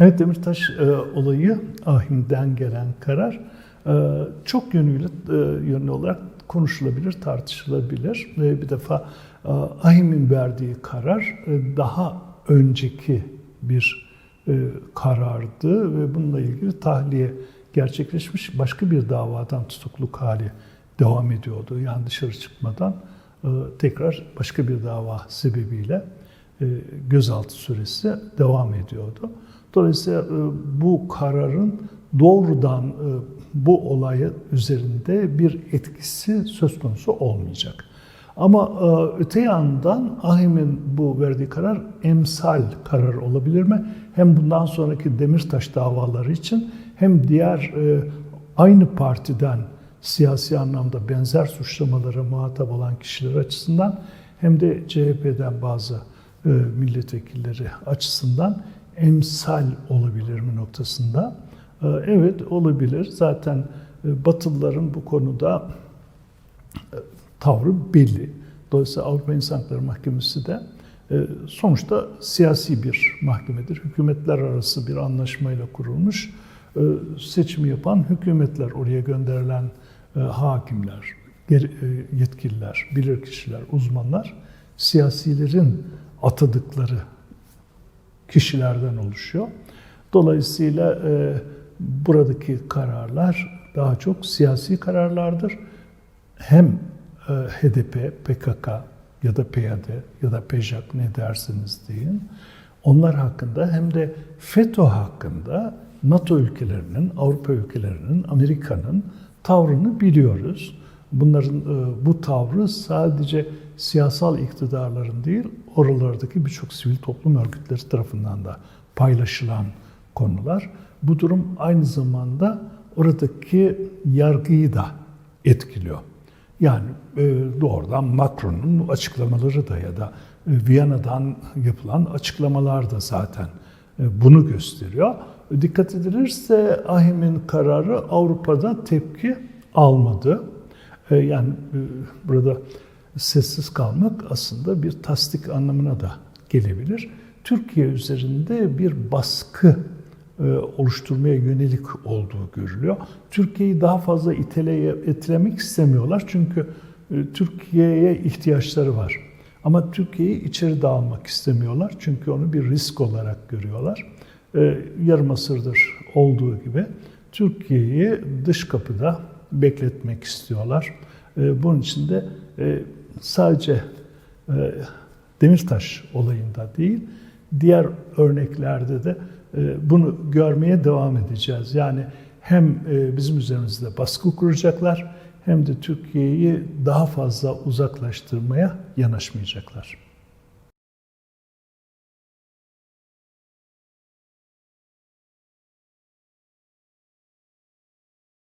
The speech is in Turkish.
Evet Demirtaş e, olayı Ahim'den gelen karar e, çok yönüyle e, yönlü olarak konuşulabilir, tartışılabilir. E, bir defa e, Ahim'in verdiği karar e, daha önceki bir e, karardı ve bununla ilgili tahliye gerçekleşmiş başka bir davadan tutukluk hali devam ediyordu. Yani dışarı çıkmadan e, tekrar başka bir dava sebebiyle e, gözaltı süresi devam ediyordu. Dolayısıyla e, bu kararın doğrudan e, bu olayı üzerinde bir etkisi söz konusu olmayacak. Ama e, öte yandan Ahim'in bu verdiği karar emsal karar olabilir mi? Hem bundan sonraki Demirtaş davaları için hem diğer aynı partiden siyasi anlamda benzer suçlamalara muhatap olan kişiler açısından hem de CHP'den bazı milletvekilleri açısından emsal olabilir mi noktasında? E, evet olabilir. Zaten e, Batılıların bu konuda e, tavrı belli. Dolayısıyla Avrupa İnsan Hakları Mahkemesi de e, sonuçta siyasi bir mahkemedir. Hükümetler arası bir anlaşmayla kurulmuş. Seçimi yapan hükümetler, oraya gönderilen hakimler, yetkililer, bilirkişiler, uzmanlar siyasilerin atadıkları kişilerden oluşuyor. Dolayısıyla e, buradaki kararlar daha çok siyasi kararlardır. Hem e, HDP, PKK ya da PYD ya da PJAK ne dersiniz deyin. Onlar hakkında hem de FETÖ hakkında NATO ülkelerinin, Avrupa ülkelerinin, Amerika'nın tavrını biliyoruz. Bunların e, bu tavrı sadece siyasal iktidarların değil, oralardaki birçok sivil toplum örgütleri tarafından da paylaşılan konular. Bu durum aynı zamanda oradaki yargıyı da etkiliyor. Yani e, doğrudan Macron'un açıklamaları da ya da e, Viyana'dan yapılan açıklamalar da zaten bunu gösteriyor. Dikkat edilirse Ahim'in kararı Avrupa'da tepki almadı. E, Yani e, burada sessiz kalmak aslında bir tasdik anlamına da gelebilir. Türkiye üzerinde bir baskı e, oluşturmaya yönelik olduğu görülüyor. Türkiye'yi daha fazla itele, itilemek istemiyorlar çünkü Türkiye'ye ihtiyaçları var. Ama Türkiye'yi içeri dağılmak istemiyorlar çünkü onu bir risk olarak görüyorlar. Yarım asırdır olduğu gibi Türkiye'yi dış kapıda bekletmek istiyorlar. E, bunun için de e, sadece e, Demirtaş olayında değil, diğer örneklerde de e, bunu görmeye devam edeceğiz. Yani hem bizim üzerimizde baskı kuracaklar hem de Türkiye'yi daha fazla uzaklaştırmaya yanaşmayacaklar.